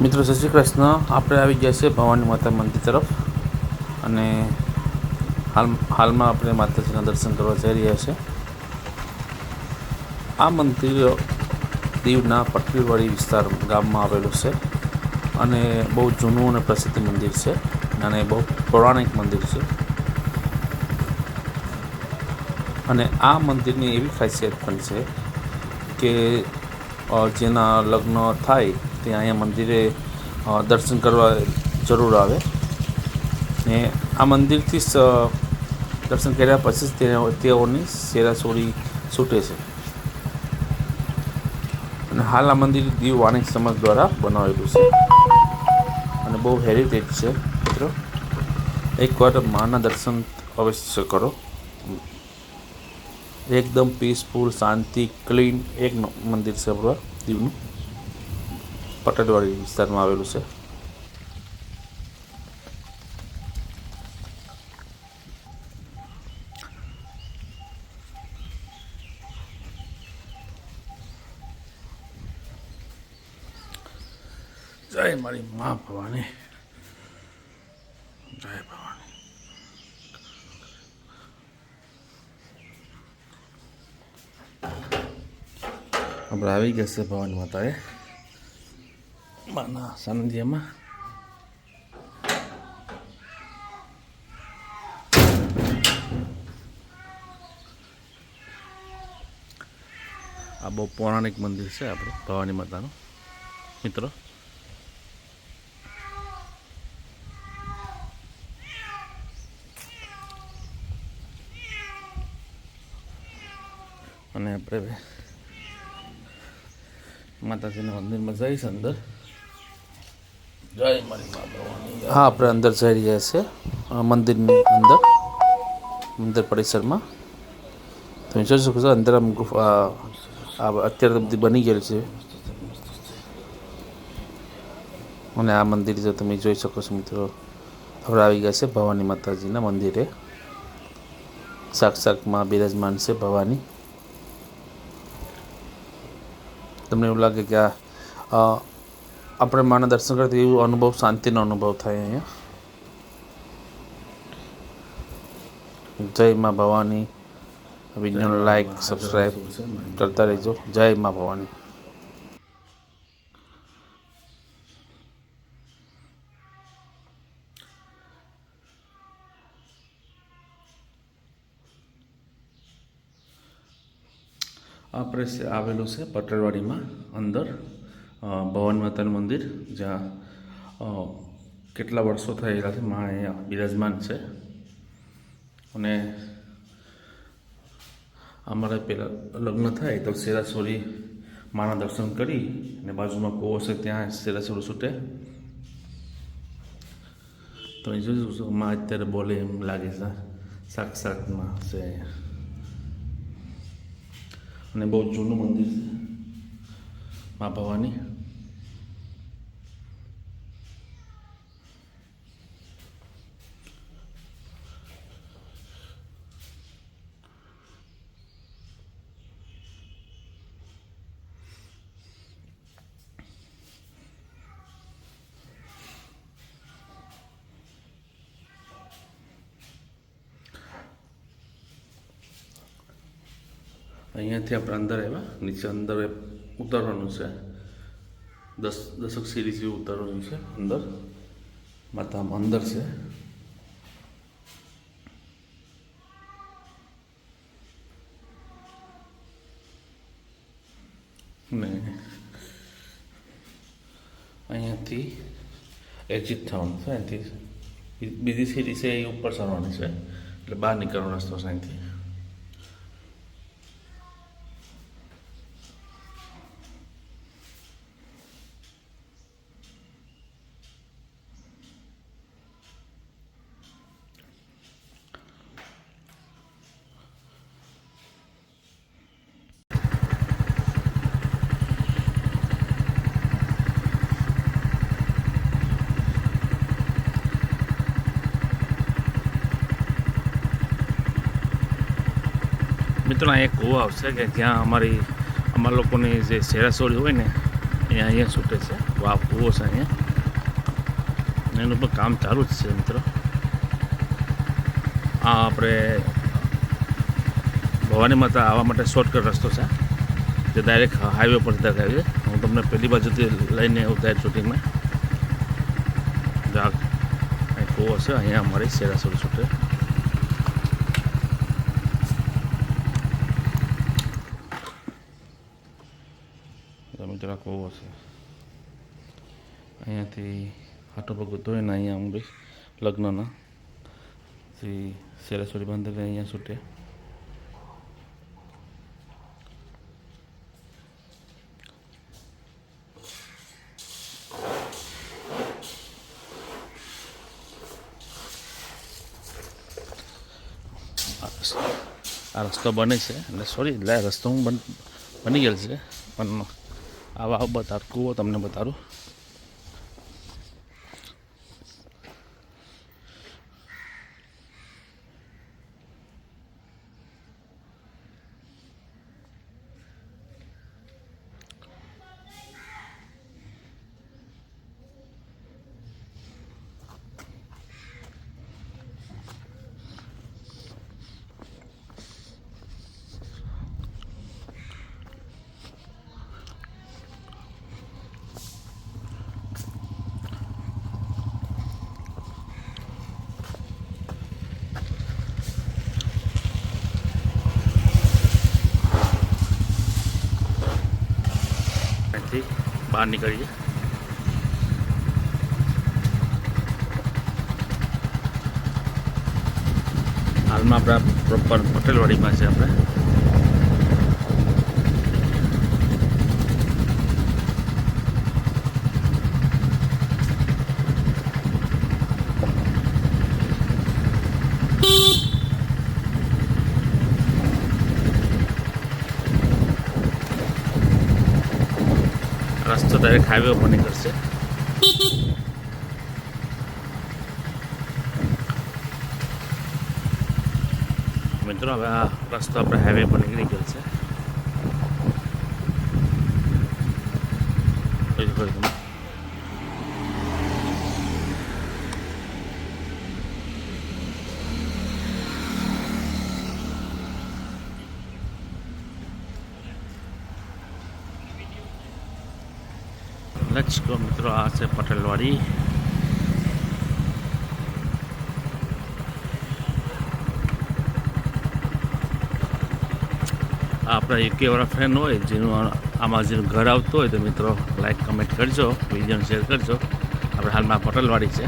મિત્રો શ્રી કૃષ્ણ. આપણે આવી ગયા છે ભવાની માતા મંદિર તરફ. અને હાલ, હાલમાં આપણે માતાજીના દર્શન કરવા જઈ રહ્યા છે આ મંદિર દીવના પટરીવાડી વિસ્તાર ગામમાં આવેલું છે. અને બહુ જૂનું અને પ્રસિદ્ધ મંદિર છે. અને બહુ પૌરાણિક મંદિર છે. અને આ મંદિરની એવી ખાસિયત પણ છે કે જેના લગ્ન થાય તે અહીંયા મંદિરે દર્શન કરવા જરૂર આવે. ને આ મંદિરથી દર્શન કર્યા પછી જ તેઓની સેરાસોરી છૂટે છે. અને હાલ આ મંદિર દીવ વાણિક સમાજ દ્વારા બનાવેલું છે. અને બહુ હેરિટેજ છે, મિત્રો. એકવાર માના દર્શન અવશ્ય કરો. એકદમ પીસફુલ શાંતિ ક્લીન એક મંદિર છે આપણું દીવનું. પટેલવાડી વિસ્તારમાં આવેલું છે. જય મારી મા ભવાની. જય ભવાની. આપણે આવી ગયા છે ભવાની માતાએ. માના સાનિધ્યમાં આ બહુ પૌરાણિક મંદિર છે આપણું ભવાની માતાનું મિત્રો અને આપણે માતાજીના મંદિરમાં જઈશ અંદર હા, આપણે અંદર જઈ રહ્યા છે મંદિરની અંદર. મંદિર પરિસરમાં. તમે જોઈ શકો છો અંદર આમ ગુફા અત્યારે તો બધી બની ગયેલી છે. અને આ મંદિર જો તમે જોઈ શકો છો મિત્રો, હવે આવી ગયા છે ભવાની માતાજીના મંદિરે. સાક્ષાતમાં બિરાજમાન છે ભવાની. તમને એવું લાગે કે આ આપણે માના દર્શન કરતી એવું અનુભવ, શાંતિનો અનુભવ થાય અહીંયા. જય મા ભવાની. વિડીયોને લાઈક સબસ્ક્રાઈબ કરતા રહેજો. જય મા ભવાની. આ પ્રેસ આવેલું છે પટેલવાડીમાં, અંદર. ભવાની માતાનું મંદિર, જ્યાં કેટલા વર્ષો થયેલા છે મા અહીંયા બિરાજમાન છે. અને અમારે પહેલાં લગ્ન થાય તો સેરાસોરી માના દર્શન કરી અને બાજુમાં કૂવો છે ત્યાં સેરાસોરી છૂટે તો એ જોયું છું માં અત્યારે બોલે એમ લાગે છે. સાક્ષાતમાં છે. અને બહુ જૂનું મંદિર છે. મા ભવાની અહીંયાથી આપણે અંદર આવ્યા નીચે અંદર ઉતરવાનું છે. દસ, દશક સીડી જેવું ઉતરવાનું છે, અંદર. માતા અંદર છે. ને અહીંયાથી એક્ઝિટ થવાનું છે, અહીંથી બીજી સીડી છે એ ઉપર ચડવાની છે, એટલે બહાર નીકળવાનો રસ્તો છે અહીંથી. મિત્રો એક કૂવો આવશે કે જ્યાં અમારી, અમારા લોકોની જે શેરાસોરી હોય ને, અહીંયા અહીંયા છૂટે છે. વાવ કૂવો છે અહીંયા. એનું પણ કામ ચાલુ જ છે, મિત્રો. આ આપણે ભવાની માતા આવવા માટે શોર્ટકટ રસ્તો છે. જે ડાયરેક્ટ હાઈવે પર દેખાય છે. હું તમને પહેલી બાજુથી લઈને ડાયરેક્ટ શૂટિંગમાં જાગ કૂવો છે, અહીંયા અમારી સેરાસુર છૂટે. આ કૂવો છે અહીંયાથી હાટો પગું ધોઈને અહીંયા આમ બી લગ્નના. શ્રી સેરેશ્વરી બંદર અહીંયા છૂટે. આ રસ્તો- બને છે. એટલે સોરી એટલે રસ્તો હું બની ગયેલ છે. પણ આવા બતાવું કૂવો તમને બતાવું. અહીંથી બહાર નીકળીએ. હાલમાં આપણે પ્રોપર પટેલવાડીમાં છે આપણે. રસ્તો ડાયરેક્ટ મને કરશે. મિત્રો હવે આ રસ્તો આપણે હાઈવે પર નીકળી ગયો છે. જોઈ શકો છો તમે. લેટ્સ ગો મિત્રો આ છે પટેલવાડી આપણા આપણા યુકેવાળા ફેન હોય, જેનું આમાં જેનું ઘર આવતું હોય તો મિત્રો લાઈક કમેન્ટ કરજો, વિડીયોને શેર કરજો આપણે હાલમાં પટેલવાડી છે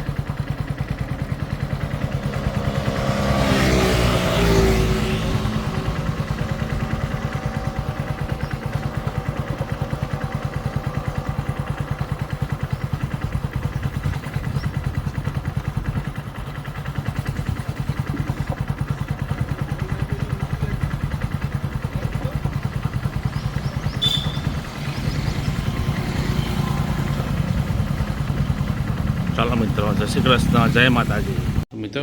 ચાલો મિત્રો. જય શ્રી કૃષ્ણ. જય માતાજી. મિત્રો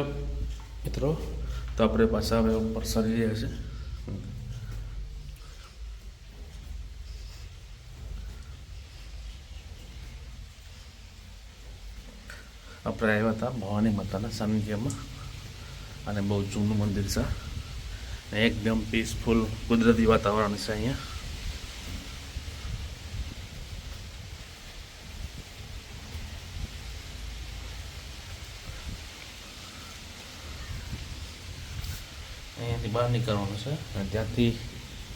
મિત્રો. તો આપણે પાછા હવે ઉપર સરી રહ્યા છે આપણે આવ્યા હતા ભવાની માતાના સાનિધ્યમાં. અને બહુ જૂનું મંદિર છે. એકદમ પીસફુલ કુદરતી વાતાવરણ છે અહીંયા. અહીંયાથી બહાર નીકળવાનું છે અને ત્યાંથી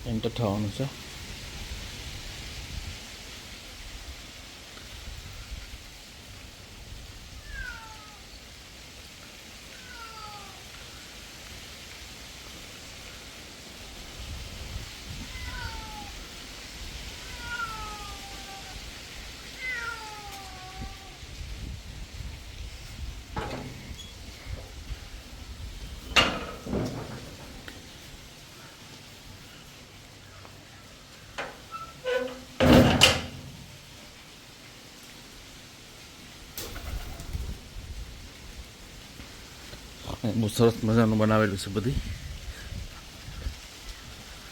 એન્ટર થવાનું છે. બહુ સરસ મજાનું બનાવેલું છે બધી.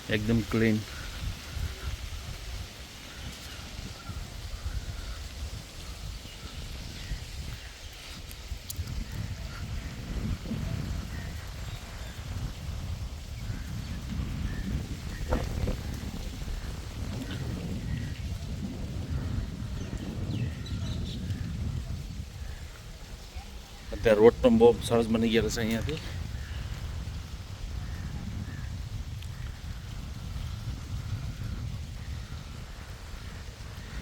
એકદમ ક્લીન અત્યારે રોડ પણ બહુ સરસ બની ગયેલો છે અહીંયાથી.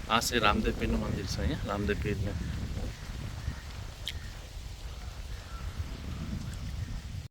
આ છે રામદેવ પીરનું મંદિર છે અહીંયા. રામદેવ પીરનું